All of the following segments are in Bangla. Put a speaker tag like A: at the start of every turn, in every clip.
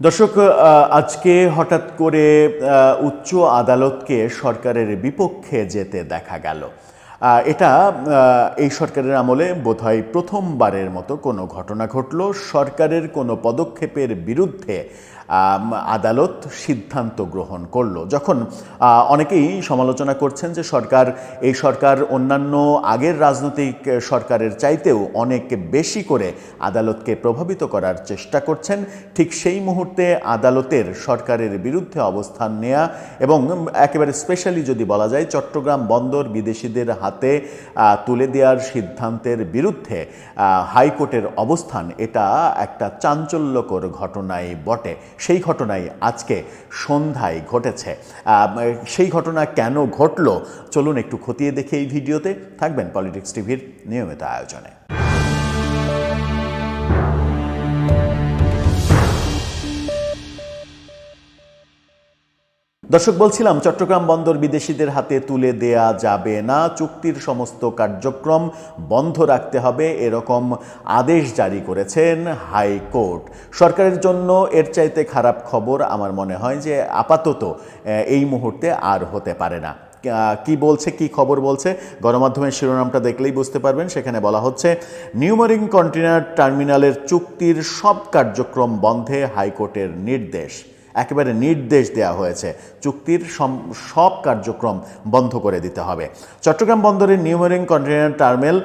A: দর্শক আজকে হঠাৎ করে উচ্চ আদালতকে সরকারের বিপক্ষে যেতে দেখা গেল। এটা এই সরকারের আমলে বোধহয় প্রথমবারের মতো কোনো ঘটনা ঘটল। সরকারের কোনো পদক্ষেপের বিরুদ্ধে আদালত সিদ্ধান্ত গ্রহণ করল। যখন অনেকেই সমালোচনা করছেন যে সরকার, এই সরকার অন্যান্য আগের রাজনৈতিক সরকারের চাইতেও অনেক বেশি করে আদালতকে প্রভাবিত করার চেষ্টা করছেন। ঠিক সেই মুহূর্তে আদালতের সরকারের বিরুদ্ধে অবস্থান নেয়া এবং একেবারে স্পেশালি যদি বলা যায়, চট্টগ্রাম বন্দর বিদেশিদের হাতে তুলে দেওয়ার সিদ্ধান্তের বিরুদ্ধে হাইকোর্টের অবস্থান, এটা একটা চাঞ্চল্যকর ঘটনাই বটে। সেই ঘটনাই আজকে সন্ধ্যায় ঘটেছে। সেই ঘটনা কেন ঘটল? চলুন একটু খতিয়ে দেখে এই ভিডিওতে। থাকবেন পলিটিক্স টিভির নিয়মিত আয়োজনে। দর্শক, বলছিলাম চট্টগ্রাম বন্দর বিদেশিদের হাতে তুলে দেয়া যাবে না। চুক্তির সমস্ত কার্যক্রম বন্ধ রাখতে হবে, এরকম আদেশ জারি করেছেন হাইকোর্ট। সরকারের জন্য এর চাইতে খারাপ খবর আমার মনে হয় যে আপাতত এই মুহূর্তে আর হতে পারে না। কি বলছে, কি খবর বলছে, গণমাধ্যমের শিরোনামটা দেখলেই বুঝতে পারবেন। সেখানে বলা হচ্ছে, নিউমারিং কন্টেনার টার্মিনালের চুক্তির সব কার্যক্রম বন্ধে হাইকোর্টের নির্দেশ। একেবারে নির্দেশ দেওয়া হয়েছে। চুক্তির সব কার্যক্রম বন্ধ করে দিতে হবে। চট্টগ্রাম বন্দরের নিউমারিং কন্টেনার টার্মেল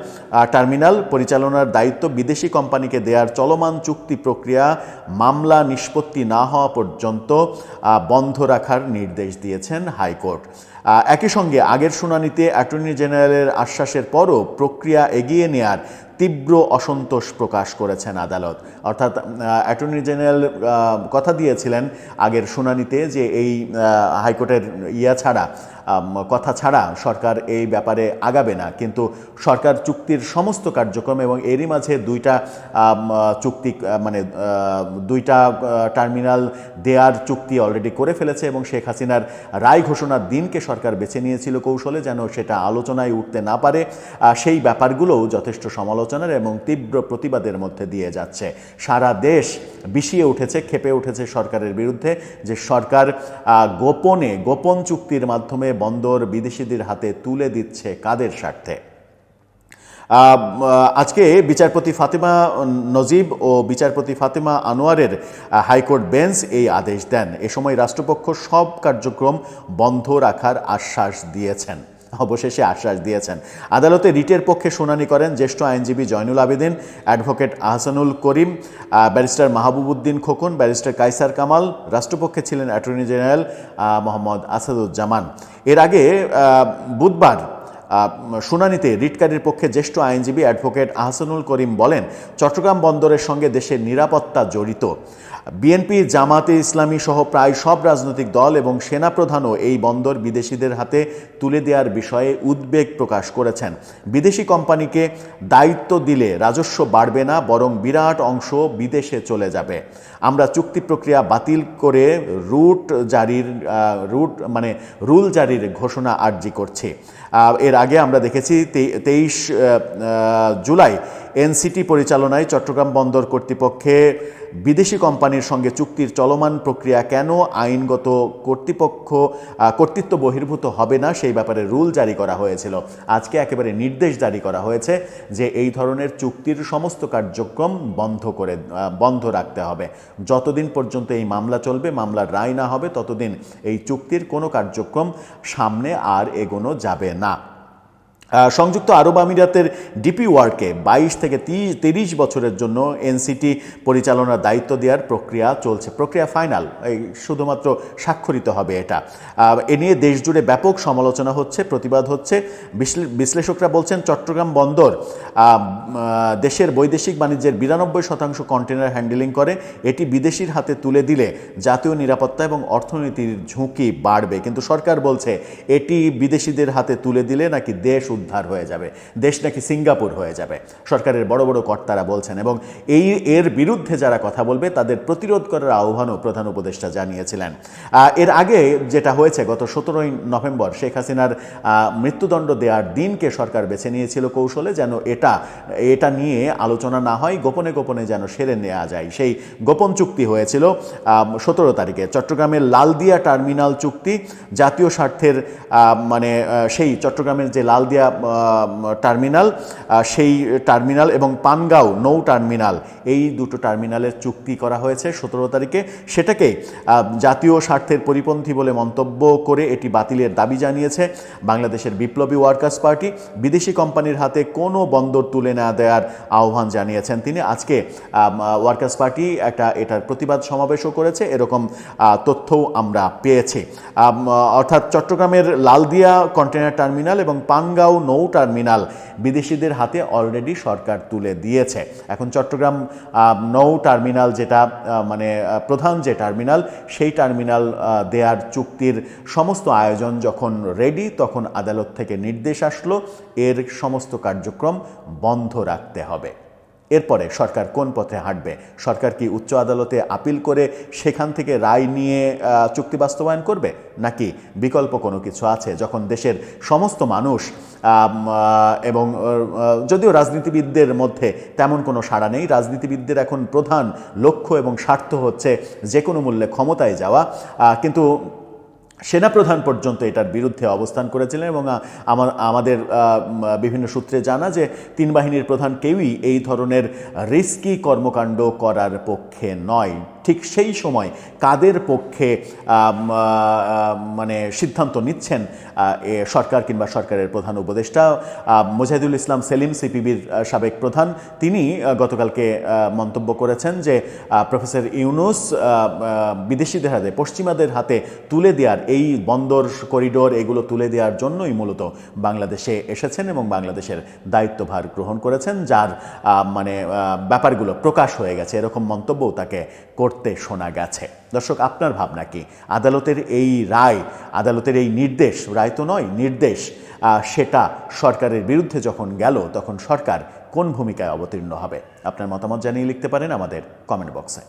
A: টার্মিনাল পরিচালনার দায়িত্ব বিদেশি কোম্পানিকে দেওয়ার চলমান চুক্তি প্রক্রিয়া মামলা নিষ্পত্তি না হওয়া পর্যন্ত বন্ধ রাখার নির্দেশ দিয়েছেন হাইকোর্ট। একই সঙ্গে আগের শুনানিতে অ্যাটর্নি জেনারেলের আশ্বাসের পরও প্রক্রিয়া এগিয়ে নেয়ার তীব্র অসন্তোষ প্রকাশ করেছেন আদালত। অর্থাৎ অ্যাটর্নি জেনারেল কথা দিয়েছিলেন আগের শুনানিতে যে এই হাইকোর্টের ইয়া ছাড়া কথা ছাড়া সরকার এই ব্যাপারে আগাবে না। কিন্তু সরকার চুক্তির সমস্ত কার্যক্রম এবং এরই মাঝে দুইটা চুক্তি মানে দুইটা টার্মিনাল দেয়ার চুক্তি অলরেডি করে ফেলেছে এবং শেখ হাসিনার রায় ঘোষণার দিনকে সরকার বেছে নিয়েছিল কৌশলে যেন সেটা আলোচনায় উঠতে না পারে। সেই ব্যাপারগুলোও যথেষ্ট সমালোচনার এবং তীব্র প্রতিবাদের মধ্যে দিয়ে যাচ্ছে। সারা দেশ বিষিয়ে উঠেছে ক্ষেপে উঠেছে সরকারের বিরুদ্ধে যে সরকার গোপনে, গোপন চুক্তির মাধ্যমে বন্দর বিদেশিদের হাতে তুলে দিচ্ছে কাদের স্বার্থে? আজকে বিচারপতি ফাতেমা নজিব ও বিচারপতি ফাতেমা আনোয়ারের হাইকোর্ট বেঞ্চ এই আদেশ দেন। এ সময় রাষ্ট্রপক্ষ সব কার্যক্রম বন্ধ রাখার আশ্বাস দিয়েছেন। অবশেষে আশ্বাস দিয়েছেন। আদালতে রিটের পক্ষে শুনানি করেন জ্যেষ্ঠ আইনজীবী Joynul Abedin, advocate Ahsanul Karim barrister Mahbubuddin Khokon, barrister Kaiser Kamal, রাষ্ট্রপক্ষে ছিলেন অ্যাটর্নি জেনারেল মোহাম্মদ আসাদুজ্জামান। এর আগে বুধবার শুনানিতে রিটকারীর পক্ষে জ্যেষ্ঠ আইনজীবী অ্যাডভোকেট আহসানুল করিম বলেন, চট্টগ্রাম বন্দরের সঙ্গে দেশের নিরাপত্তা জড়িত। বিএনপি, জামাতে ইসলামী সহ প্রায় সব রাজনৈতিক দল এবং সেনাপ্রধানও এই বন্দর বিদেশিদের হাতে তুলে দেওয়ার বিষয়ে উদ্বেগ প্রকাশ করেছেন। বিদেশি কোম্পানিকে দায়িত্ব দিলে রাজস্ব বাড়বে না, বরং বিরাট অংশ বিদেশে চলে যাবে। আমরা চুক্তি প্রক্রিয়া বাতিল করে রুট জারির রুট মানে রুল জারির ঘোষণা আর্জি করছে। এর আগে আমরা দেখেছি তেইশ জুলাই এনসিটি পরিচালনায় চট্টগ্রাম বন্দর কর্তৃপক্ষে বিদেশি কোম্পানির সঙ্গে চুক্তির চলমান প্রক্রিয়া কেন আইনগত কর্তৃপক্ষ কর্তৃত্ব বহির্ভূত হবে না সেই ব্যাপারে রুল জারি করা হয়েছিল। আজকে একেবারে নির্দেশ জারি করা হয়েছে যে এই ধরনের চুক্তির সমস্ত কার্যক্রম বন্ধ করে বন্ধ রাখতে হবে। যতদিন পর্যন্ত এই মামলা চলবে, মামলার রায় না হবে, ততদিন এই চুক্তির কোনো কার্যক্রম সামনে আর এগোনো যাবে না। সংযুক্ত আরব আমিরাতের ডিপি ওয়ার্কে বাইশ থেকে তিরিশ বছরের জন্য এনসিটি পরিচালনার দায়িত্ব দেওয়ার প্রক্রিয়া চলছে। প্রক্রিয়া ফাইনাল, এই শুধুমাত্র স্বাক্ষরিত হবে এটা। এ নিয়ে দেশ জুড়ে ব্যাপক সমালোচনা হচ্ছে, প্রতিবাদ হচ্ছে। বিশ্লেষকরা বলছেন, চট্টগ্রাম বন্দর দেশের বৈদেশিক বাণিজ্যের বিরানব্বই শতাংশ কন্টেনার হ্যান্ডেলিং করে। এটি বিদেশির হাতে তুলে দিলে জাতীয় নিরাপত্তা এবং অর্থনীতির ঝুঁকি বাড়বে। কিন্তু সরকার বলছে, এটি বিদেশিদের হাতে তুলে দিলে নাকি দেশ উদ্ধার হয়ে যাবে। দেশ নাকি সিঙ্গাপুর হয়ে যাবে। সরকারের বড় বড় কর্তারা বলছেন এবং এই এর বিরুদ্ধে যারা কথা বলবে, তাদের প্রতিরোধ করার আহ্বানও প্রধান উপদেষ্টা জানিয়েছিলেন। এর আগে যেটা হয়েছে, গত সতেরোই নভেম্বর শেখ হাসিনার মৃত্যুদণ্ড দেওয়ার দিনকে সরকার বেছে নিয়েছিল কৌশলে যেন এটা এটা নিয়ে আলোচনা না হয়, গোপনে গোপনে যেন সেরে নেওয়া যায়। সেই গোপন চুক্তি হয়েছিল সতেরো তারিখে। চট্টগ্রামের লালদিয়া টার্মিনাল চুক্তি জাতীয় স্বার্থের মানে সেই চট্টগ্রামের যে লালদিয়া টার্মিনাল সেই টার্মিনাল এবং পানগাঁও নৌ টার্মিনাল, এই দুটো টার্মিনালের চুক্তি করা হয়েছে সতেরো তারিখে। সেটাকে জাতীয় স্বার্থের পরিপন্থী বলে মন্তব্য করে এটি বাতিলের দাবি জানিয়েছে বাংলাদেশের বিপ্লবী ওয়ার্কার্স পার্টি। বিদেশি কোম্পানির হাতে কোনো বন্দর তুলে না দেওয়ার আহ্বান জানিয়েছেন তিনি। আজকে ওয়ার্কার্স পার্টি একটা এটার প্রতিবাদ সমাবেশও করেছে। এরকম তথ্যও আমরা পেয়েছি। অর্থাৎ চট্টগ্রামের লালদিয়া কন্টেনার টার্মিনাল এবং পানগাঁও নৌ টার্মিনাল বিদেশিদের হাতে অলরেডি সরকার তুলে দিয়েছে। এখন চট্টগ্রাম নৌ টার্মিনাল যেটা মানে প্রধান যে টার্মিনাল, সেই টার্মিনাল দেয়ার চুক্তির সমস্ত আয়োজন যখন রেডি তখন আদালত থেকে নির্দেশ আসলো, এর সমস্ত কার্যক্রম বন্ধ রাখতে হবে। এরপরে সরকার কোন পথে হাঁটবে? সরকার কি উচ্চ আদালতে আপিল করে সেখান থেকে রায় নিয়ে চুক্তি বাস্তবায়ন করবে? নাকি বিকল্প কোনো কিছু আছে যখন দেশের সমস্ত মানুষ এবং যদিও রাজনীতিবিদদের মধ্যে তেমন কোনো সাড়া নেই, রাজনীতিবিদদের এখন প্রধান লক্ষ্য এবং স্বার্থ হচ্ছে যে কোনো মূল্যে ক্ষমতায় যাওয়া কিন্তু সেনাপ্রধান পর্যন্ত এটার বিরুদ্ধে অবস্থান করেছিলেন এবং আমার, আমাদের বিভিন্ন সূত্রে জানা যে তিন বাহিনীর প্রধান কেউই এই ধরনের রিস্কি কর্মকাণ্ড করার পক্ষে নয়। ঠিক সেই সময় কাদের পক্ষে মানে সিদ্ধান্ত নিচ্ছেন সরকার কিংবা সরকারের প্রধান উপদেষ্টা মুজাহিদুল ইসলাম সেলিম, সিপিবির সাবেক প্রধান, তিনি গতকালকে মন্তব্য করেছেন যে প্রফেসর ইউনুস বিদেশিদের হাতে, পশ্চিমাদের হাতে তুলে দেওয়ার, এই বন্দর করিডোর, এগুলো তুলে দেওয়ার জন্যই মূলত বাংলাদেশে এসেছেন এবং বাংলাদেশের দায়িত্বভার গ্রহণ করেছেন, যার মানে ব্যাপারগুলো প্রকাশ হয়ে গেছে। এরকম মন্তব্যও তাকে করতে শোনা গেছে। দর্শক, আপনার ভাবনা কি? আদালতের এই রায়, আদালতের এই নির্দেশ, রায় তো নয়, নির্দেশ সেটা সরকারের বিরুদ্ধে যখন গেল, তখন সরকার কোন ভূমিকায় অবতীর্ণ হবে? আপনার মতামত জানিয়ে লিখতে পারেন আমাদের কমেন্ট বক্সে।